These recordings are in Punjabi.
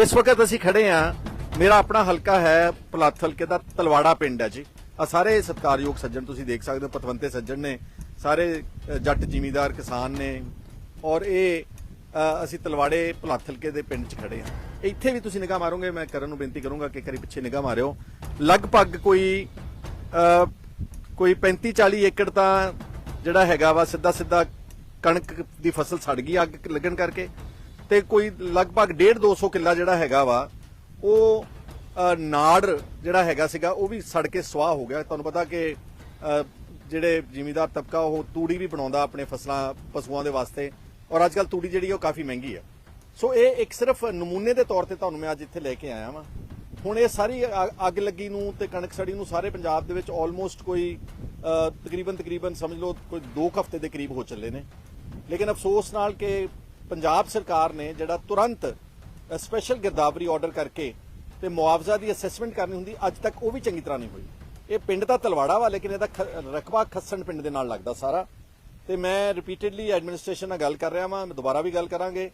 ਇਸ ਵਕਤ ਅਸੀਂ ਖੜੇ ਆ ਮੇਰਾ ਆਪਣਾ ਹਲਕਾ ਹੈ ਪਲਾਥ ਹਲਕੇ ਦਾ ਤਲਵਾੜਾ ਪਿੰਡ ਹੈ ਜੀ। ਆ ਸਾਰੇ ਸਤਿਕਾਰਯੋਗ ਸੱਜਣ ਤੁਸੀਂ ਦੇਖ ਸਕਦੇ ਹੋ, ਪਤਵੰਤੇ ਸੱਜਣ ਨੇ, ਸਾਰੇ ਜੱਟ ਜ਼ਿਮੀਂਦਾਰ ਕਿਸਾਨ ਨੇ ਔਰ ਇਹ ਅਸੀਂ ਤਲਵਾੜੇ ਪਲਾਥ ਹਲਕੇ ਦੇ ਪਿੰਡ 'ਚ ਖੜੇ ਆ ਇੱਥੇ ਵੀ ਤੁਸੀਂ ਨਿਗਾਹ ਮਾਰੋਗੇ, ਮੈਂ ਕਰਨ ਨੂੰ ਬੇਨਤੀ ਕਰੂੰਗਾ ਕਿ ਕਰੀ ਪਿੱਛੇ ਨਿਗਾਹ ਮਾਰਿਓ। ਲਗਭਗ ਕੋਈ ਕੋਈ 35 40 ਏਕੜ ਤਾਂ ਜਿਹੜਾ ਹੈਗਾ ਵਾ ਸਿੱਧਾ ਸਿੱਧਾ ਕਣਕ ਦੀ ਫਸਲ ਸੜ ਗਈ ਅੱਗ ਲੱਗਣ ਕਰਕੇ। ਤੇ ਕੋਈ ਲਗਭਗ 1.5 200 ਕਿੱਲਾ ਜਿਹੜਾ ਹੈਗਾ ਵਾ, ਉਹ ਨਾੜ ਜਿਹੜਾ ਹੈਗਾ ਸੀਗਾ, ਉਹ ਵੀ ਸੜ ਕੇ ਸਵਾਹ ਹੋ ਗਿਆ। ਤੁਹਾਨੂੰ ਪਤਾ ਕਿ ਜਿਹੜੇ ਜ਼ਿਮੀਦਾਰ ਤਬਕਾ, ਉਹ ਤੂੜੀ ਵੀ ਬਣਾਉਂਦਾ ਆਪਣੇ ਫਸਲਾਂ, ਪਸ਼ੂਆਂ ਦੇ ਵਾਸਤੇ, ਔਰ ਅੱਜ ਕੱਲ ਤੂੜੀ ਜਿਹੜੀ ਉਹ ਕਾਫੀ ਮਹਿੰਗੀ ਹੈ ਸੋ ਇਹ ਇੱਕ ਸਿਰਫ ਨਮੂਨੇ ਦੇ ਤੌਰ ਤੇ ਤੁਹਾਨੂੰ ਮੈਂ ਅੱਜ ਇੱਥੇ ਲੈ ਕੇ ਆਇਆ ਵਾਂ। ਹੁਣ ਇਹ ਸਾਰੀ ਅ- ਅੱਗ ਲੱਗੀ ਨੂੰ ਤੇ ਕਣਕ ਸੜੀ ਨੂੰ ਸਾਰੇ ਪੰਜਾਬ ਦੇ ਵਿੱਚ ਆਲਮੋਸਟ ਕੋਈ ਤਕਰੀਬਨ ਤਕਰੀਬਨ ਸਮਝ ਲਓ, ਕੋਈ 2 ਹਫ਼ਤੇ ਦੇ ਕਰੀਬ ਹੋ ਚੱਲੇ ਨੇ। ਲੇਕਿਨ ਅਫਸੋਸ ਨਾਲ ਕਿ ਪੰਜਾਬ ਸਰਕਾਰ ਨੇ ਜਿਹੜਾ ਤੁਰੰਤ ਸਪੈਸ਼ਲ ਗਿਰਦਾਵਰੀ ਆਰਡਰ ਕਰਕੇ ਤੇ ਮੁਆਵਜ਼ਾ ਦੀ ਅਸੈਸਮੈਂਟ ਕਰਨੀ ਹੁੰਦੀ, ਅੱਜ ਤੱਕ ਉਹ ਵੀ ਚੰਗੀ ਤਰ੍ਹਾਂ ਨਹੀਂ ਹੋਈ। ਇਹ ਪਿੰਡ ਤਾਂ ਤਲਵਾੜਾ ਵਾ, ਲੇਕਿਨ ਇਹਦਾ ਖ- ਰਕਬਾ ਖੱਸਣ ਪਿੰਡ ਦੇ ਨਾਲ ਲੱਗਦਾ ਸਾਰਾ। ਤੇ ਮੈਂ ਰਿਪੀਟਿਡਲੀ ਐਡਮਿਨਿਸਟ੍ਰੇਸ਼ਨ ਨਾਲ ਗੱਲ ਕਰ ਰਿਹਾ ਵਾਂ ਦੁਬਾਰਾ ਵੀ ਗੱਲ ਕਰਾਂਗੇ।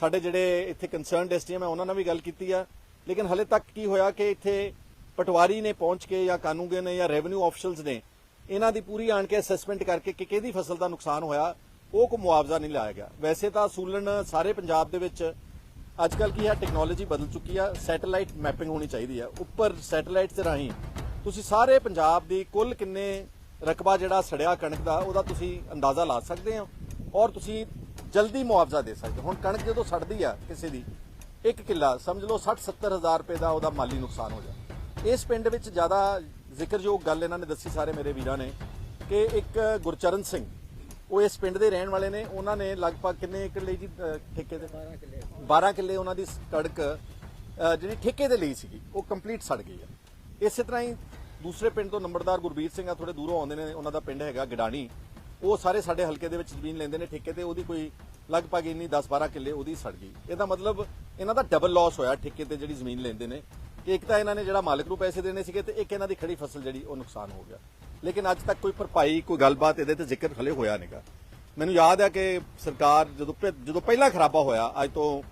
ਸਾਡੇ ਜਿਹੜੇ ਇੱਥੇ ਕੰਸਰਨਡ ਐਸਟੀਐਮ ਹੈ ਉਹਨਾਂ ਨਾਲ ਵੀ ਗੱਲ ਕੀਤੀ ਆ। ਲੇਕਿਨ ਹਲੇ ਤੱਕ ਕੀ ਹੋਇਆ ਕਿ ਇੱਥੇ ਪਟਵਾਰੀ ਨੇ ਪਹੁੰਚ ਕੇ ਜਾਂ ਕਾਨੂੰਗੇ ਨੇ ਜਾਂ ਰੈਵਨਿਊ ਆਫੀਸ਼ਲਸ ਨੇ, ਇਹਨਾਂ ਦੀ ਪੂਰੀ ਆਣ ਕੇ ਅਸੈਸਮੈਂਟ ਕਰਕੇ ਕਿ ਕਿਹਦੀ ਫਸਲ ਦਾ ਨੁਕਸਾਨ ਹੋਇਆ ਉਹ ਕੋ ਮੁਆਵਜ਼ਾ ਨਹੀਂ ਲਾਇਆ ਗਿਆ। ਵੈਸੇ ਤਾਂ ਸੂਲਨ ਸਾਰੇ ਪੰਜਾਬ ਦੇ ਵਿੱਚ ਅੱਜ ਕੱਲ ਕੀ ਹੈ ਟੈਕਨੋਲੋਜੀ ਬਦਲ ਚੁੱਕੀ ਆ ਸੈਟੇਲਾਈਟ ਮੈਪਿੰਗ ਹੋਣੀ ਚਾਹੀਦੀ ਆ ਉੱਪਰ ਸੈਟੇਲਾਈਟ ਦੇ ਰਾਹੀਂ ਤੁਸੀਂ ਸਾਰੇ ਪੰਜਾਬ ਦੀ ਕੁੱਲ ਕਿੰਨੇ ਰਕਬਾ ਜਿਹੜਾ ਸੜਿਆ ਕਣਕ ਦਾ, ਉਹਦਾ ਤੁਸੀਂ ਅੰਦਾਜ਼ਾ ਲਾ ਸਕਦੇ ਹੋ ਔਰ ਤੁਸੀਂ ਜਲਦੀ ਮੁਆਵਜ਼ਾ ਦੇ ਸਕਦੇ ਹੁਣ ਕਣਕ ਜਦੋਂ ਸੜਦੀ ਆ ਕਿਸੇ ਦੀ, ਇੱਕ ਕਿੱਲਾ, ਸਮਝ ਲਓ 60 70 ਹਜ਼ਾਰ ਰੁਪਏ ਦਾ ਉਹਦਾ ਮਾਲੀ ਨੁਕਸਾਨ ਹੋ ਜਾ ਇਸ ਪਿੰਡ ਵਿੱਚ ਜ਼ਿਆਦਾ ਜ਼ਿਕਰਯੋਗ ਗੱਲ ਇਹਨਾਂ ਨੇ ਦੱਸੀ ਸਾਰੇ ਮੇਰੇ ਵੀਰਾਂ ਨੇ ਕਿ ਇੱਕ ਗੁਰਚਰਨ ਸਿੰਘ ਉਹ ਇਸ ਪਿੰਡ ਦੇ ਰਹਿਣ ਵਾਲੇ ਨੇ ਉਹਨਾਂ ਨੇ ਲਗਭਗ ਕਿੰਨੇ ਏਕੜ ਲਈ ਜੀ? ਅਹ, ਠੇਕੇ ਦੇ 12 ਕਿੱਲੇ। 12 ਕਿੱਲੇ ਉਹਨਾਂ ਦੀ ਅਹ, ਜਿਹੜੀ ਠੇਕੇ ਦੇ ਲਈ ਸੀਗੀ ਉਹ ਕੰਪਲੀਟ ਸੜ ਗਈ ਆ। ਇਸੇ ਤਰ੍ਹਾਂ ਹੀ ਦੂਸਰੇ ਪਿੰਡ ਤੋਂ ਨੰਬਰਦਾਰ ਗੁਰਬੀਰ ਸਿੰਘ ਆ ਥੋੜੇ ਦੂਰੋਂ ਆਉਂਦੇ ਨੇ ਉਹਨਾਂ ਦਾ ਪਿੰਡ ਹੈਗਾ ਗਡਾਣੀ। ਉਹ ਸਾਰੇ ਸਾਡੇ ਹਲਕੇ ਦੇ ਵਿੱਚ ਜ਼ਮੀਨ ਲੈਂਦੇ ਨੇ ਠੇਕੇ ਤੇ ਉਹਦੀ ਕੋਈ ਲਗਭਗ ਇੰਨੀ 10-12 ਕਿੱਲੇ ਉਹਦੀ ਸੜ ਗਈ। ਇਹਦਾ ਮਤਲਬ ਇਹਨਾਂ ਦਾ ਡਬਲ ਲਾਸ ਹੋਇਆ ਠੇਕੇ ਤੇ ਜਿਹੜੀ ਜ਼ਮੀਨ ਲੈਂਦੇ ਨੇ। ਕਿ ਇੱਕ ਤਾਂ ਇਹਨਾਂ ਨੇ ਜਿਹੜਾ ਮਾਲਕ ਨੂੰ ਪੈਸੇ ਦੇਣੇ ਸੀਗੇ ਤੇ ਇੱਕ ਇਹਨਾਂ ਦੀ ਖੜੀ ਫਸਲ ਜਿਹੜੀ ਉਹ ਨੁਕਸਾਨ ਹੋ ਗਿਆ। ਲੇਕਿਨ ਅੱਜ ਤੱਕ ਕੋਈ ਭਰਪਾਈ, ਕੋਈ ਗੱਲਬਾਤ ਇਹਦੇ ਤੇ ਜ਼ਿਕਰ ਹਲੇ ਹੋਇਆ ਨਹੀਂਗਾ ਮੈਨੂੰ ਯਾਦ ਹੈ ਕਿ ਸਰਕਾਰ ਜਦੋਂ ਜਦੋਂ ਪਹਿਲਾ ਖਰਾਬਾ ਹੋਇਆ, ਅੱਜ ਤੋਂ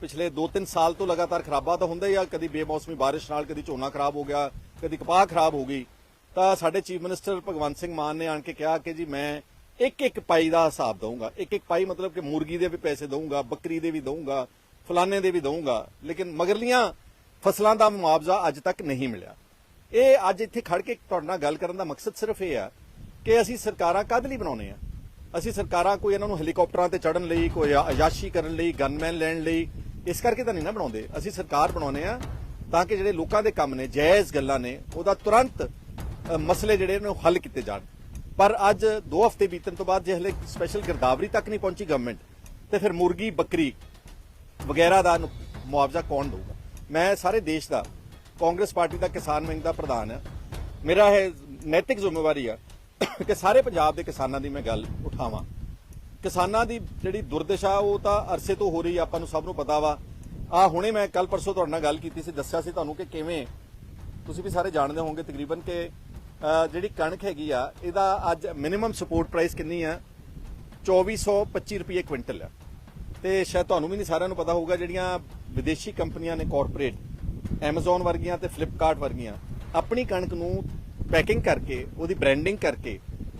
ਪਿਛਲੇ 2-3 ਸਾਲ ਤੋਂ ਲਗਾਤਾਰ ਖਰਾਬਾ ਤਾਂ ਹੁੰਦਾ ਹੀ ਆ, ਕਦੀ ਬੇਮੌਸਮੀ ਬਾਰਿਸ਼ ਨਾਲ ਕਦੀ ਝੋਨਾ ਖਰਾਬ ਹੋ ਗਿਆ, ਕਦੀ ਕਪਾਹ ਖਰਾਬ ਹੋ ਗਈ। ਤਾਂ ਸਾਡੇ ਚੀਫ ਮਿਨਿਸਟਰ ਭਗਵੰਤ ਸਿੰਘ ਮਾਨ ਨੇ ਆਣ ਕੇ ਕਿਹਾ ਕਿ ਜੀ ਮੈਂ ਇੱਕ ਇੱਕ ਪਾਈ ਦਾ ਹਿਸਾਬ ਦਊਂਗਾ। ਇੱਕ ਇੱਕ ਪਾਈ ਮਤਲਬ ਕਿ ਮੁਰਗੀ ਦੇ ਵੀ ਪੈਸੇ ਦਊਂਗਾ, ਬੱਕਰੀ ਦੇ ਵੀ ਦਊਂਗਾ, ਫਲਾਣੇ ਦੇ ਵੀ ਦਊਂਗਾ। ਲੇਕਿਨ ਮਗਰਲੀਆਂ ਫਸਲਾਂ ਦਾ ਮੁਆਵਜ਼ਾ ਅੱਜ ਤੱਕ ਨਹੀਂ ਮਿਲਿਆ। ਇਹ ਅੱਜ ਇੱਥੇ ਖੜ ਕੇ ਤੁਹਾਡੇ ਨਾਲ ਗੱਲ ਕਰਨ ਦਾ ਮਕਸਦ ਸਿਰਫ ਇਹ ਆ ਕਿ ਅਸੀਂ ਸਰਕਾਰਾਂ ਕਦ ਲਈ ਬਣਾਉਨੇ ਆ? ਅਸੀਂ ਸਰਕਾਰਾਂ ਕੋਈ ਇਹਨਾਂ ਨੂੰ ਹੈਲੀਕਾਪਟਰਾਂ ਤੇ ਚੜਨ ਲਈ, ਕੋਈ ਅਯਾਸ਼ੀ ਕਰਨ ਲਈ, ਗਨਮੈਨ ਲੈਣ ਲਈ, ਇਸ ਕਰਕੇ ਤਾਂ ਨਹੀਂ ਨਾ ਬਣਾਉਂਦੇ। ਅਸੀਂ ਸਰਕਾਰ ਬਣਾਉਨੇ ਆ ਤਾਂ ਕਿ ਜਿਹੜੇ ਲੋਕਾਂ ਦੇ ਕੰਮ ਨੇ, ਜਾਇਜ਼ ਗੱਲਾਂ ਨੇ, ਉਹਦਾ ਤੁਰੰਤ ਮਸਲੇ ਜਿਹੜੇ ਨੇ ਉਹ ਹੱਲ ਕੀਤੇ ਜਾਣ। ਪਰ ਅੱਜ 2 ਹਫ਼ਤੇ ਬੀਤਣ ਤੋਂ ਬਾਅਦ ਜੇ ਹਲੇ ਸਪੈਸ਼ਲ ਗਿਰਦਾਵਰੀ ਤੱਕ ਨਹੀਂ ਪਹੁੰਚੀ ਗਵਰਨਮੈਂਟ ਤੇ ਫਿਰ ਮੁਰਗੀ, ਬੱਕਰੀ ਵਗੈਰਾ ਦਾ ਮੁਆਵਜ਼ਾ ਕੌਣ ਦੇਊਗਾ? ਮੈਂ ਸਾਰੇ ਦੇਸ਼ ਦਾ ਕਾਂਗਰਸ ਪਾਰਟੀ ਦਾ ਕਿਸਾਨ ਵਿੰਗ ਦਾ ਪ੍ਰਧਾਨ ਹਾਂ ਮੇਰਾ ਇਹ ਨੈਤਿਕ ਜ਼ਿੰਮੇਵਾਰੀ ਆ ਕਿ ਸਾਰੇ ਪੰਜਾਬ ਦੇ ਕਿਸਾਨਾਂ ਦੀ ਮੈਂ ਗੱਲ ਉਠਾਵਾਂ। ਕਿਸਾਨਾਂ ਦੀ ਜਿਹੜੀ ਦੁਰਦਸ਼ਾ, ਉਹ ਤਾਂ ਅਰਸੇ ਤੋਂ ਹੋ ਰਹੀ ਆਪਾਂ ਨੂੰ ਸਭ ਨੂੰ ਪਤਾ ਵਾ। ਆ ਹੁਣੇ ਮੈਂ ਕੱਲ ਪਰਸੋਂ ਤੁਹਾਡੇ ਨਾਲ ਗੱਲ ਕੀਤੀ ਸੀ, ਦੱਸਿਆ ਸੀ ਤੁਹਾਨੂੰ ਕਿ ਕਿਵੇਂ, ਤੁਸੀਂ ਵੀ ਸਾਰੇ ਜਾਣਦੇ ਹੋਵੋਗੇ ਤਕਰੀਬਨ ਕਿ ਜਿਹੜੀ ਕਣਕ ਹੈਗੀ ਆ, ਇਹਦਾ ਅੱਜ ਮਿਨੀਮਮ ਸਪੋਰਟ ਪ੍ਰਾਈਸ ਕਿੰਨੀ ਆ? 2425 ਰੁਪਏ ਕੁਇੰਟਲ ਆ। ਤੇ ਸ਼ਾਇਦ ਤੁਹਾਨੂੰ ਵੀ ਨਹੀਂ ਸਾਰਿਆਂ ਨੂੰ ਪਤਾ ਹੋਊਗਾ ਜਿਹੜੀਆਂ ਵਿਦੇਸ਼ੀ ਕੰਪਨੀਆਂ ਨੇ ਕਾਰਪੋਰੇਟ Amazon ਵਰਗੀਆਂ ਤੇ Flipkart ਵਰਗੀਆਂ, ਆਪਣੀ ਕਣਕ ਨੂੰ ਪੈਕਿੰਗ ਕਰਕੇ, ਉਹਦੀ ਬ੍ਰਾਂਡਿੰਗ ਕਰਕੇ,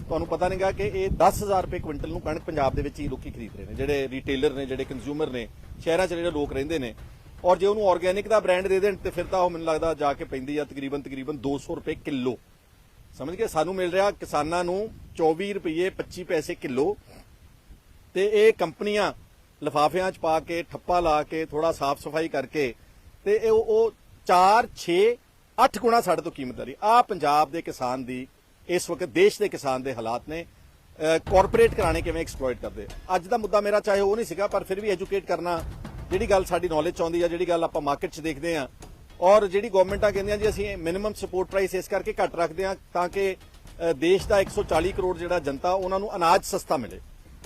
ਤੁਹਾਨੂੰ ਪਤਾ ਨਹੀਂਗਾ ਕਿ ਇਹ 10000 ਰੁਪਏ ਕੁਇੰਟਲ ਨੂੰ ਕਣਕ ਪੰਜਾਬ ਦੇ ਵਿੱਚ ਹੀ ਲੋਕੀ ਖਰੀਦ ਰਹੇ ਨੇ, ਜਿਹੜੇ ਰਿਟੇਲਰ ਨੇ, ਜਿਹੜੇ ਕੰਜ਼ਿਊਮਰ ਨੇ, ਸ਼ਹਿਰਾਂ 'ਚ ਜਿਹੜੇ ਲੋਕ ਰਹਿੰਦੇ ਨੇ। ਔਰ ਜੇ ਉਹਨੂੰ ਆਰਗੇਨਿਕ ਦਾ ਬ੍ਰਾਂਡ ਦੇ ਦੇਣ ਤੇ ਫਿਰ ਤਾਂ ਉਹ ਮੈਨੂੰ ਲੱਗਦਾ ਜਾ ਕੇ ਪੈਂਦੀ ਆ ਤਕਰੀਬਨ ਤਕਰੀਬਨ 200 ਰੁਪਏ ਕਿਲੋ। ਸਮਝ ਕੇ ਸਾਨੂੰ ਮਿਲ ਰਿਹਾ ਕਿਸਾਨਾਂ ਨੂੰ 24 ਰੁਪਏ 25 ਪੈਸੇ ਕਿਲੋ। ਤੇ ਇਹ ਕੰਪਨੀਆਂ ਲਫਾਫਿਆਂ 'ਚ ਪਾ ਕੇ, ਠੱਪਾ ਲਾ ਕੇ ਥੋੜਾ ਸਾਫ਼ ਸਫ਼ਾਈ ਕਰਕੇ ਤੇ ਇਹ ਉਹ ਉਹ 4 6 8 ਗੁਣਾ ਸਾਡੇ ਤੋਂ ਕੀਮਤ ਆ ਰਹੀ। ਆ ਪੰਜਾਬ ਦੇ ਕਿਸਾਨ ਦੀ, ਇਸ ਵਕਤ ਦੇਸ਼ ਦੇ ਕਿਸਾਨ ਦੇ ਹਾਲਾਤ ਨੇ। ਕਾਰਪੋਰੇਟ ਕਰਾਣੇ ਕਿਵੇਂ ਐਕਸਪਲੋਇਟ ਕਰਦੇ? ਅੱਜ ਦਾ ਮੁੱਦਾ ਮੇਰਾ ਚਾਹੇ ਉਹ ਨਹੀਂ ਸੀਗਾ, ਪਰ ਫਿਰ ਵੀ ਐਜੂਕੇਟ ਕਰਨਾ ਜਿਹੜੀ ਗੱਲ ਸਾਡੀ ਨੌਲੇਜ ਚ ਆਉਂਦੀ ਆ, ਜਿਹੜੀ ਗੱਲ ਆਪਾਂ ਮਾਰਕੀਟ 'ਚ ਦੇਖਦੇ ਆ। ਔਰ ਜਿਹੜੀ ਗਵਰਨਮੈਂਟਾਂ ਕਹਿੰਦੀਆਂ ਜੀ, ਅਸੀਂ ਮਿਨੀਮਮ ਸਪੋਰਟ ਪ੍ਰਾਈਸ ਇਸ ਕਰਕੇ ਘੱਟ ਰੱਖਦੇ ਆ ਤਾਂ ਕਿ ਦੇਸ਼ ਦਾ 140 ਕਰੋੜ ਜਿਹੜਾ ਜਨਤਾ, ਉਹਨਾਂ ਨੂੰ ਅਨਾਜ ਸਸਤਾ ਮਿਲੇ।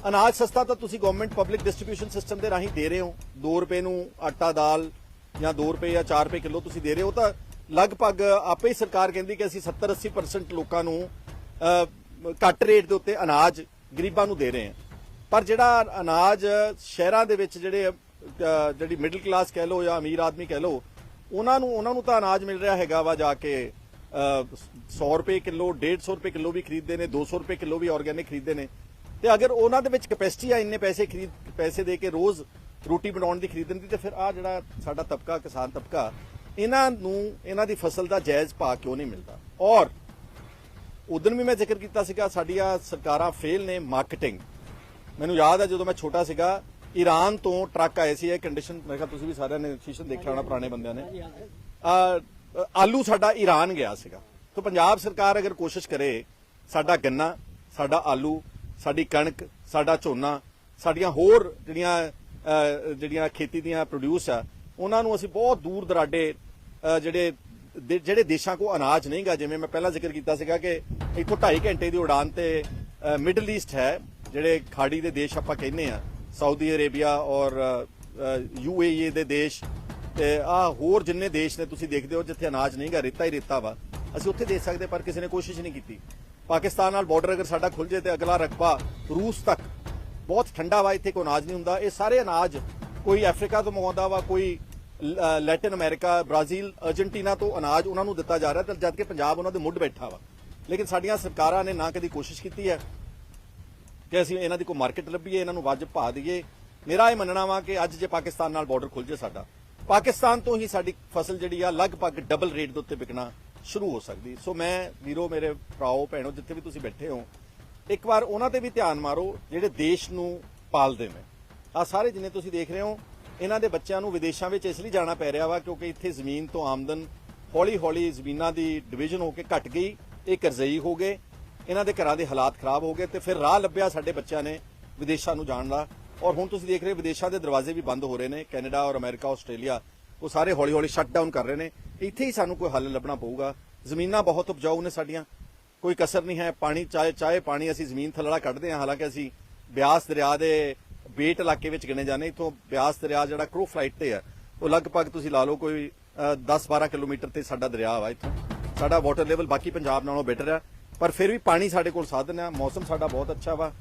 ਅਨਾਜ ਸਸਤਾ ਤਾਂ ਤੁਸੀਂ ਗਵਰਨਮੈਂਟ ਪਬਲਿਕ ਡਿਸਟ੍ਰੀਬਿਊਸ਼ਨ ਸਿਸਟਮ ਦੇ ਰਾਹੀਂ ਦੇ ਰਹੇ ਹੋ। 2 ਰੁਪਏ ਨੂੰ ਆਟਾ, ਦਾਲ ਜਾਂ 2 ਰੁਪਏ ਜਾਂ 4 ਰੁਪਏ ਕਿਲੋ ਤੁਸੀਂ ਦੇ ਰਹੇ ਹੋ ਤਾਂ ਲਗਭਗ ਆਪੇ ਹੀ ਸਰਕਾਰ ਕਹਿੰਦੀ ਕਿ ਅਸੀਂ 70 80% ਲੋਕਾਂ ਨੂੰ ਘੱਟ ਰੇਟ ਦੇ ਉੱਤੇ ਅਨਾਜ ਗਰੀਬਾਂ ਨੂੰ ਦੇ ਰਹੇ ਹਾਂ। ਪਰ ਜਿਹੜਾ ਅਨਾਜ ਸ਼ਹਿਰਾਂ ਦੇ ਵਿੱਚ ਜਿਹੜੇ ਜਿਹੜੀ ਮਿਡਲ ਕਲਾਸ ਕਹਿ ਲਓ ਜਾਂ ਅਮੀਰ ਆਦਮੀ ਕਹਿ ਲਓ ਉਹਨਾਂ ਨੂੰ ਉਹਨਾਂ ਨੂੰ ਤਾਂ ਅਨਾਜ ਮਿਲ ਰਿਹਾ ਹੈਗਾ ਵਾ ਜਾ ਕੇ ਅਹ, 100 ਰੁਪਏ ਕਿਲੋ 150 ਰੁਪਏ ਕਿਲੋ ਵੀ ਖਰੀਦਦੇ ਨੇ 200 ਰੁਪਏ ਕਿਲੋ ਵੀ ਆਰਗੇਨਿਕ ਖਰੀਦਦੇ ਨੇ। ਤੇ ਅਗਰ ਉਹਨਾਂ ਦੇ ਵਿੱਚ ਕੈਪੈਸਿਟੀ ਆ ਇੰਨੇ ਪੈਸੇ ਖਰੀਦ ਪੈਸੇ ਦੇ ਕੇ ਰੋਜ਼ ਰੋਟੀ ਬਣਾਉਣ ਦੀ ਖਰੀਦਣ ਦੀ ਤੇ ਫਿਰ ਆ ਜਿਹੜਾ ਸਾਡਾ ਤਬਕਾ, ਕਿਸਾਨ ਤਬਕਾ, ਇਹਨਾਂ ਨੂੰ, ਇਹਨਾਂ ਦੀ ਫਸਲ ਦਾ ਜਾਇਜ਼ ਭਾਅ ਕਿਉਂ ਨਹੀਂ ਮਿਲਦਾ? ਔਰ ਉਦੋਂ ਵੀ ਮੈਂ ਜ਼ਿਕਰ ਕੀਤਾ ਸੀਗਾ, ਸਾਡੀਆਂ ਸਰਕਾਰਾਂ ਫੇਲ ਨੇ ਮਾਰਕੀਟਿੰਗ ਮੈਨੂੰ ਯਾਦ ਹੈ ਜਦੋਂ ਮੈਂ ਛੋਟਾ ਸੀਗਾ, ਈਰਾਨ ਤੋਂ ਟਰੱਕ ਆਏ ਸੀ, ਇਹ ਕੰਡੀਸ਼ਨ ਮੈਂ ਕਿਹਾ ਤੁਸੀਂ ਵੀ ਸਾਰਿਆਂ ਨੇ ਸ਼ੀਸ਼ਨ ਦੇਖਿਆ ਹੋਣਾ ਪੁਰਾਣੇ ਬੰਦਿਆਂ ਨੇ। ਆਲੂ ਸਾਡਾ ਈਰਾਨ ਗਿਆ ਸੀਗਾ। ਤਾਂ ਪੰਜਾਬ ਸਰਕਾਰ ਅਗਰ ਕੋਸ਼ਿਸ਼ ਕਰੇ, ਸਾਡਾ ਗੰਨਾ, ਸਾਡਾ ਆਲੂ, ਸਾਡੀ ਕਣਕ, ਸਾਡਾ ਝੋਨਾ, ਸਾਡੀਆਂ ਹੋਰ ਜਿਹੜੀਆਂ ਜਿਹੜੀਆਂ ਖੇਤੀ ਦੀਆਂ ਪ੍ਰੋਡਿਊਸ ਆ, ਉਹਨਾਂ ਨੂੰ ਅਸੀਂ ਬਹੁਤ ਦੂਰ ਦਰਾਡੇ ਜਿਹੜੇ ਦੇ- ਜਿਹੜੇ ਦੇਸ਼ਾਂ ਕੋ ਅਨਾਜ ਨਹੀਂਗਾ, ਜਿਵੇਂ ਮੈਂ ਪਹਿਲਾਂ ਜ਼ਿਕਰ ਕੀਤਾ ਸੀਗਾ ਕਿ ਇੱਥੋਂ 2.5 ਘੰਟੇ ਦੀ ਉਡਾਨ ਤੇ ਮਿਡਲ ਈਸਟ ਹੈ, ਜਿਹੜੇ ਖਾੜੀ ਦੇ ਦੇਸ਼ ਆਪਾਂ ਕਹਿੰਦੇ ਆ ਸਾਊਦੀ ਅਰੇਬੀਆ ਔਰ ਯੂਏਈ ਦੇ ਦੇਸ਼, ਤੇ ਆ ਹੋਰ ਜਿੰਨੇ ਦੇਸ਼ ਨੇ ਤੁਸੀਂ ਦੇਖਦੇ ਹੋ ਜਿੱਥੇ ਅਨਾਜ ਨਹੀਂਗਾ, ਰੇਤਾ ਹੀ ਰੇਤਾ ਵਾ, ਅਸੀਂ ਉੱਥੇ ਦੇ ਸਕਦੇ ਪਰ ਕਿਸੇ ਨੇ ਕੋਸ਼ਿਸ਼ ਨਹੀਂ ਕੀਤੀ। ਪਾਕਿਸਤਾਨ ਨਾਲ ਬਾਰਡਰ ਅਗਰ ਸਾਡਾ ਖੁੱਲ ਜੇ ਤੇ ਅਗਲਾ ਰਕਬਾ ਰੂਸ ਤੱਕ ਬਹੁਤ ਠੰਡਾ ਵਾ, ਇੱਥੇ ਕੋਈ ਅਨਾਜ ਨਹੀਂ ਹੁੰਦਾ। ਇਹ ਸਾਰੇ ਅਨਾਜ ਕੋਈ ਅਫਰੀਕਾ ਤੋਂ ਮੰਗਵਾਉਂਦਾ ਵਾ, ਕੋਈ ਲੈਟਿਨ ਅਮਰੀਕਾ, ਬ੍ਰਾਜ਼ੀਲ, ਅਰਜਨਟੀਨਾ ਤੋਂ ਅਨਾਜ ਉਹਨਾਂ ਨੂੰ ਦਿੱਤਾ ਜਾ ਰਿਹਾ, ਤੇ ਜਦ ਕਿ ਪੰਜਾਬ ਉਹਨਾਂ ਦੇ ਮੁੱਢ ਬੈਠਾ ਵਾ। ਲੇਕਿਨ ਸਾਡੀਆਂ ਸਰਕਾਰਾਂ ਨੇ ਨਾ ਕਦੀ ਕੋਸ਼ਿਸ਼ ਕੀਤੀ ਹੈ ਕਿ ਅਸੀਂ ਇਹਨਾਂ ਦੀ ਕੋਈ ਮਾਰਕੀਟ ਲੱਭੀਏ, ਇਹਨਾਂ ਨੂੰ ਵਾਜਬ ਭਾਅ ਦਈਏ। ਮੇਰਾ ਇਹ ਮੰਨਣਾ ਵਾ ਕਿ ਅੱਜ ਜੇ ਪਾਕਿਸਤਾਨ ਨਾਲ ਬਾਰਡਰ ਖੁੱਲ ਜੇ ਸਾਡਾ, ਪਾਕਿਸਤਾਨ ਤੋਂ ਹੀ ਸਾਡੀ ਫਸਲ ਜਿਹੜੀ ਆ ਲਗਭਗ ਡਬਲ ਰੇਟ ਦੇ ਉੱਤੇ ਵਿਕਣਾ ਸ਼ੁਰੂ ਹੋ ਸਕਦੀ। ਸੋ ਮੈਂ, ਵੀਰੋ, ਮੇਰੇ ਭਰਾਓ, ਭੈਣੋ, ਜਿੱਥੇ ਵੀ ਤੁਸੀਂ ਬੈਠੇ ਹੋ ਇੱਕ ਵਾਰ ਉਹਨਾਂ ਤੇ ਵੀ ਧਿਆਨ ਮਾਰੋ ਜਿਹੜੇ ਦੇਸ਼ ਨੂੰ ਪਾਲਦੇ ਨੇ। ਆ ਸਾਰੇ ਜਿੰਨੇ ਤੁਸੀਂ ਦੇਖ ਰਹੇ ਹੋ, ਇਹਨਾਂ ਦੇ ਬੱਚਿਆਂ ਨੂੰ ਵਿਦੇਸ਼ਾਂ ਵਿੱਚ ਇਸ ਲਈ ਜਾਣਾ ਪੈ ਰਿਹਾ ਵਾ ਕਿਉਂਕਿ ਇੱਥੇ ਜ਼ਮੀਨ ਤੋਂ ਆਮਦਨ ਹੌਲੀ-ਹੌਲੀ ਜ਼ਮੀਨਾਂ ਦੀ ਡਿਵੀਜ਼ਨ ਹੋ ਕੇ ਘਟ ਗਈ, ਇਹ ਕਰਜ਼ਈ ਹੋ ਗਏ, ਇਹਨਾਂ ਦੇ ਘਰਾਂ ਦੇ ਹਾਲਾਤ ਖਰਾਬ ਹੋ ਗਏ ਤੇ ਫਿਰ ਰਾਹ ਲੱਭਿਆ ਸਾਡੇ ਬੱਚਿਆਂ ਨੇ ਵਿਦੇਸ਼ਾਂ ਨੂੰ ਜਾਣ ਦਾ। ਔਰ ਹੁਣ ਤੁਸੀਂ ਦੇਖ ਰਹੇ ਹੋ ਵਿਦੇਸ਼ਾਂ ਦੇ ਦਰਵਾਜ਼ੇ ਵੀ ਬੰਦ ਹੋ ਰਹੇ ਨੇ, ਕੈਨੇਡਾ ਔਰ ਅਮਰੀਕਾ, ਆਸਟ੍ਰੇਲੀਆ, ਉਹ ਸਾਰੇ ਹੌਲੀ-ਹੌਲੀ ਸ਼ਟ ਡਾਊਨ ਕਰ ਰਹੇ ਨੇ। ਇੱਥੇ ਹੀ ਸਾਨੂੰ ਕੋਈ ਹੱਲ ਲੱਭਣਾ ਪਊਗਾ। ਜ਼ਮੀਨਾਂ ਬਹੁਤ ਉਪਜਾਊ ਨੇ ਸਾਡੀਆਂ ਕੋਈ ਕਸਰ ਨਹੀਂ ਹੈ, ਪਾਣੀ, ਚਾਹੇ ਚਾਹੇ ਪਾਣੀ ਅਸੀਂ ਜ਼ਮੀਨ ਥੱਲੜਾ ਕੱਢਦੇ ਹਾਂ, ਹਾਲਾਂਕਿ ਅਸੀਂ ਬਿਆਸ ਦਰਿਆ ਦੇ ਬੇਟ ਇਲਾਕੇ ਵਿੱਚ ਗਿਣੇ ਜਾਂਦੇ ਇਥੋਂ ਬਿਆਸ ਦਰਿਆ ਜਿਹੜਾ ਕ੍ਰੋ ਫਲਾਈਟ ਤੇ ਹੈ, ਉਹ ਲਗਭਗ ਤੁਸੀਂ ਲਾ ਲਓ ਕੋਈ 10-12 ਕਿਲੋਮੀਟਰ ਤੇ ਸਾਡਾ ਦਰਿਆ ਵਾ ਇੱਥੋਂ। ਸਾਡਾ ਵਾਟਰ ਲੈਵਲ ਬਾਕੀ ਪੰਜਾਬ ਨਾਲੋਂ ਬੈਟਰ ਆ, ਪਰ ਫਿਰ ਵੀ ਪਾਣੀ ਸਾਡੇ ਕੋਲ ਸਾਧਨ ਆ, ਮੌਸਮ ਸਾਡਾ ਬਹੁਤ ਅੱਛਾ ਵਾ।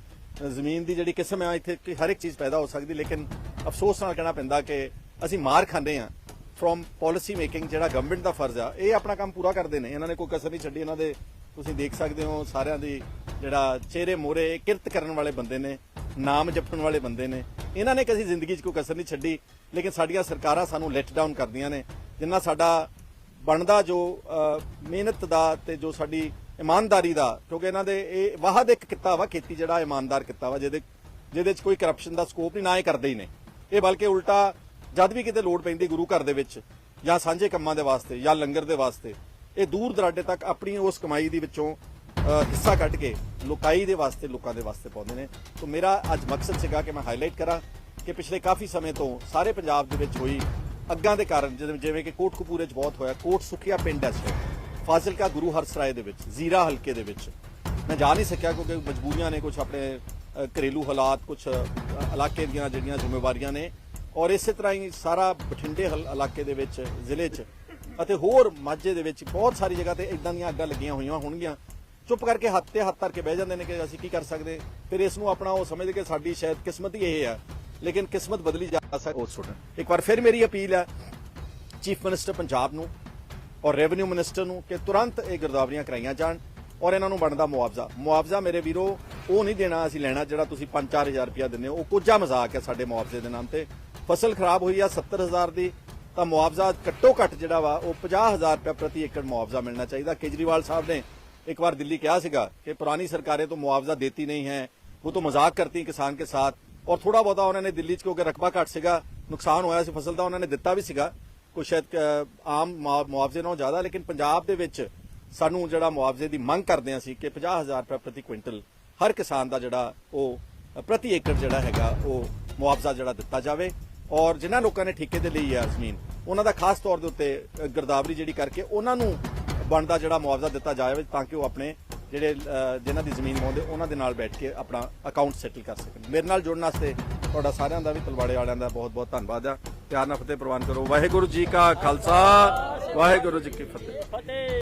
ਜ਼ਮੀਨ ਦੀ ਜਿਹੜੀ ਕਿਸਮ ਆ, ਇੱਥੇ ਕਿ ਹਰ ਇੱਕ ਚੀਜ਼ ਪੈਦਾ ਹੋ ਸਕਦੀ, ਲੇਕਿਨ ਅਫਸੋਸ ਨਾਲ ਕਹਿਣਾ ਪੈਂਦਾ ਕਿ ਅਸੀਂ ਮਾਰ ਖਾਂਦੇ ਆ ਫਰੋਮ ਪਾਲਿਸੀ ਮੇਕਿੰਗ ਜਿਹੜਾ ਗਵਰਨਮੈਂਟ ਦਾ ਫਰਜ਼ ਆ, ਇਹ ਆਪਣਾ ਕੰਮ ਪੂਰਾ ਕਰਦੇ ਨੇ, ਇਹਨਾਂ ਨੇ ਕੋਈ ਕਸਰ ਨਹੀਂ ਛੱਡੀ, ਇਹਨਾਂ ਦੇ ਤੁਸੀਂ ਦੇਖ ਸਕਦੇ ਹੋ ਸਾਰਿਆਂ ਦੀ ਜਿਹੜਾ ਚਿਹਰੇ ਮੋਰੇ ਕਿਰਤ ਕਰਨ ਵਾਲੇ ਬੰਦੇ ਨੇ, ਨਾਮ ਜਪਣ ਵਾਲੇ ਬੰਦੇ ਨੇ। ਇਹਨਾਂ ਨੇ ਕਦੀ ਜ਼ਿੰਦਗੀ 'ਚ ਕੋਈ ਕਸਰ ਨਹੀਂ ਛੱਡੀ, ਲੇਕਿਨ ਸਾਡੀਆਂ ਸਰਕਾਰਾਂ ਸਾਨੂੰ ਲੈਟ ਡਾਊਨ ਕਰਦੀਆਂ ਨੇ। ਜਿੰਨਾ ਸਾਡਾ ਬਣਦਾ ਜੋ ਮਿਹਨਤ ਦਾ ਤੇ ਜੋ ਸਾਡੀ ਇਮਾਨਦਾਰੀ ਦਾ, ਕਿਉਂਕਿ ਇਹਨਾਂ ਦੇ ਇਹ ਵਾਹਦ ਇੱਕ ਕਿੱਤਾ ਵਾ, ਖੇਤੀ ਜਿਹੜਾ ਇਮਾਨਦਾਰ ਕਿੱਤਾ ਵਾ, ਜਿਹਦੇ ਜਿਹਦੇ 'ਚ ਕੋਈ ਕਰਪਸ਼ਨ ਦਾ ਸਕੋਪ ਨਹੀਂ, ਨਾ ਇਹ ਕਰਦੇ ਹੀ ਨੇ। ਇਹ ਬਲਕਿ ਉਲਟਾ ਜਦ ਵੀ ਕਿਤੇ ਲੋੜ ਪੈਂਦੀ ਗੁਰੂ ਘਰ ਦੇ ਵਿੱਚ ਜਾਂ ਸਾਂਝੇ ਕੰਮਾਂ ਦੇ ਵਾਸਤੇ ਜਾਂ ਲੰਗਰ ਦੇ ਵਾਸਤੇ ਇਹ ਦੂਰ ਦਰਾਡੇ ਤੱਕ ਆਪਣੀ ਉਸ ਕਮਾਈ ਦੀ ਵਿੱਚੋਂ ਹਿੱਸਾ ਕੱਢ ਕੇ ਲੋਕਾਈ ਦੇ ਵਾਸਤੇ, ਲੋਕਾਂ ਦੇ ਵਾਸਤੇ ਪਾਉਂਦੇ ਨੇ। ਤੋਂ ਮੇਰਾ ਅੱਜ ਮਕਸਦ ਸੀਗਾ ਕਿ ਮੈਂ ਹਾਈਲਾਈਟ ਕਰਾਂ ਕਿ ਪਿਛਲੇ ਕਾਫੀ ਸਮੇਂ ਤੋਂ ਸਾਰੇ ਪੰਜਾਬ ਦੇ ਵਿੱਚ ਹੋਈ ਅੱਗਾਂ ਦੇ ਕਾਰਨ, ਜਿਵੇਂ ਜਿਵੇਂ ਕਿ ਕੋਟਕਪੂਰੇ 'ਚ ਬਹੁਤ ਹੋਇਆ, ਕੋਟ ਸੁਖਿਆ ਪਿੰਡ ਹੈ ਇਸ ਫਾਜ਼ਿਲਕਾ ਗੁਰੂ ਹਰਸਰਾਏ ਦੇ ਵਿੱਚ, ਜ਼ੀਰਾ ਹਲਕੇ ਦੇ ਵਿੱਚ। ਮੈਂ ਜਾ ਨਹੀਂ ਸਕਿਆ ਕਿਉਂਕਿ ਮਜਬੂਰੀਆਂ ਨੇ ਕੁਝ ਆਪਣੇ ਘਰੇਲੂ ਹਾਲਾਤ ਕੁਝ ਇਲਾਕੇ ਦੀਆਂ ਜਿਹੜੀਆਂ ਜ਼ਿੰਮੇਵਾਰੀਆਂ ਨੇ। ਔਰ ਇਸੇ ਤਰ੍ਹਾਂ ਹੀ ਸਾਰਾ ਬਠਿੰਡੇ ਹਲ- ਇਲਾਕੇ ਦੇ ਵਿੱਚ, ਜ਼ਿਲ੍ਹੇ 'ਚ ਅਤੇ ਹੋਰ ਮਾਝੇ ਦੇ ਵਿੱਚ ਬਹੁਤ ਸਾਰੀ ਜਗ੍ਹਾ ਤੇ ਇਦਾਂ ਦੀਆਂ ਅੱਗਾਂ ਲੱਗੀਆਂ ਹੋਈਆਂ ਹੋਣਗੀਆਂ। ਚੁੱਪ ਕਰਕੇ ਹੱਥ ਤੇ ਹੱਥ ਧਰ ਕੇ ਬਹਿ ਜਾਂਦੇ ਨੇ ਕਿ ਅਸੀਂ ਕੀ ਕਰ ਸਕਦੇ। ਫਿਰ ਇਸ ਨੂੰ ਆਪਣਾ ਉਹ ਸਮਝਦੇ ਕਿ ਸਾਡੀ ਸ਼ਾਇਦ ਕਿਸਮਤ ਹੀ ਇਹ ਹੈ ਲੇਕਿਨ ਕਿਸਮਤ ਬਦਲੀ ਜਾ ਸਕਦੀ ਉਸ ਛੋਟਾ। ਇੱਕ ਵਾਰ ਫਿਰ ਮੇਰੀ ਅਪੀਲ ਹੈ ਚੀਫ ਮਿਨਿਸਟਰ ਪੰਜਾਬ ਨੂੰ ਔਰ ਰੈਵਨਿਊ ਮਿਨਿਸਟਰ ਨੂੰ ਕਿ ਤੁਰੰਤ ਇਹ ਗਿਰਦਾਵਰੀਆਂ ਕਰਾਈਆਂ ਜਾਣ ਔਰ ਇਹਨਾਂ ਨੂੰ ਬਣਦਾ ਮੁਆਵਜ਼ਾ। ਮੁਆਵਜ਼ਾ ਮੇਰੇ ਵੀਰੋ ਉਹ ਨਹੀਂ ਦੇਣਾ ਅਸੀਂ ਲੈਣਾ ਜਿਹੜਾ ਤੁਸੀਂ 5-4000 ਰੁਪਇਆ ਦਿੰਦੇ ਹੋ। ਉਹ ਕੋਝਾ ਮਜ਼ਾਕ ਹੈ ਸਾਡੇ ਮੁਆਵਜ਼ੇ ਦੇ ਨਾਮ ਤੇ। ਫਸਲ ਖਰਾਬ ਹੋਈ ਆ 70000 ਦੀ। ਤਾਂ ਮੁਆਵਜ਼ਾ ਘੱਟੋ ਘੱਟ ਜਿਹੜਾ ਵਾ, ਉਹ 50000 ਰੁਪਏ ਪ੍ਰਤੀ ਏਕੜ ਮੁਆਵਜ਼ਾ ਮਿਲਣਾ ਚਾਹੀਦਾ। ਕੇਜਰੀਵਾਲ ਸਾਹਿਬ ਨੇ ਇੱਕ ਵਾਰ ਦਿੱਲੀ ਕਿਹਾ ਸੀਗਾ ਕਿ ਪੁਰਾਣੀ ਸਰਕਾਰਾਂ ਤੋਂ ਮੁਆਵਜ਼ਾ ਦੇਤੀ ਨਹੀਂ ਹੈ, ਉਹ ਤਾਂ ਮਜ਼ਾਕ ਕਰਤੀ ਕਿਸਾਨ ਕੇ ਸਾਥ। ਔਰ ਥੋੜਾ ਬਹੁਤਾ ਉਹਨਾਂ ਨੇ ਦਿੱਲੀ 'ਚ ਕਿਉਂਕਿ ਰਕਬਾ ਘੱਟ ਸੀਗਾ, ਨੁਕਸਾਨ ਹੋਇਆ ਸੀ ਫਸਲ ਦਾ, ਉਹਨਾਂ ਨੇ ਦਿੱਤਾ ਵੀ ਸੀਗਾ। ਕੁਛ ਸ਼ਾਇਦ ਆਮ ਮੁਆਵਜ਼ੇ ਨਾਲੋਂ ਜ਼ਿਆਦਾ, ਲੇਕਿਨ ਪੰਜਾਬ ਦੇ ਵਿੱਚ ਸਾਨੂੰ ਜਿਹੜਾ ਮੁਆਵਜ਼ੇ ਦੀ ਮੰਗ ਕਰਦੇ ਆ ਸੀ ਕਿ 50000 ਰੁਪਏ ਪ੍ਰਤੀ ਕੁਇੰਟਲ ਹਰ ਕਿਸਾਨ ਦਾ ਜਿਹੜਾ ਉਹ ਪ੍ਰਤੀ ਏਕੜ ਜਿਹੜਾ ਹੈਗਾ, ਉਹ ਮੁਆਵਜ਼ਾ ਜਿਹੜਾ ਦਿੱਤਾ ਜਾਵੇ। ਔਰ ਜਿਨ੍ਹਾਂ ਲੋਕਾਂ ਨੇ ਠੇਕੇ ਤੇ ਲਈ ਹੈ ਜ਼ਮੀਨ ਉਹਨਾਂ ਦਾ ਖਾਸ ਤੌਰ ਦੇ ਉੱਤੇ ਅ, ਗਿਰਦਾਵਰੀ ਜਿਹੜੀ ਕਰਕੇ ਉਹਨਾਂ ਨੂੰ ਬਣਦਾ ਜਿਹੜਾ ਮੁਆਵਜ਼ਾ ਦਿੱਤਾ ਜਾਵੇ ਤਾਂ ਕਿ ਉਹ ਆਪਣੇ ਜਿਹੜੇ ਜਿਨ੍ਹਾਂ ਦੀ ਜ਼ਮੀਨ ਹੋਉਂਦੇ ਉਹਨਾਂ ਦੇ ਨਾਲ ਬੈਠ ਕੇ ਆਪਣਾ ਅਕਾਊਂਟ ਸੈਟਲ ਕਰ ਸਕਣ। ਮੇਰੇ ਨਾਲ ਜੁੜਨ ਵਾਸਤੇ ਤੁਹਾਡਾ ਸਾਰਿਆਂ ਦਾ ਵੀ ਤਲਵਾੜੇ ਵਾਲਿਆਂ ਦਾ ਬਹੁਤ ਬਹੁਤ ਧੰਨਵਾਦ ਆ। ਪਿਆਰ ਨਾਲ ਫਤਿਹ ਪ੍ਰਵਾਨ ਕਰੋ। ਵਾਹਿਗੁਰੂ ਜੀ ਕਾ ਖਾਲਸਾ ਵਾਹਿਗੁਰੂ ਜੀ ਕੀ ਫਤਿਹ।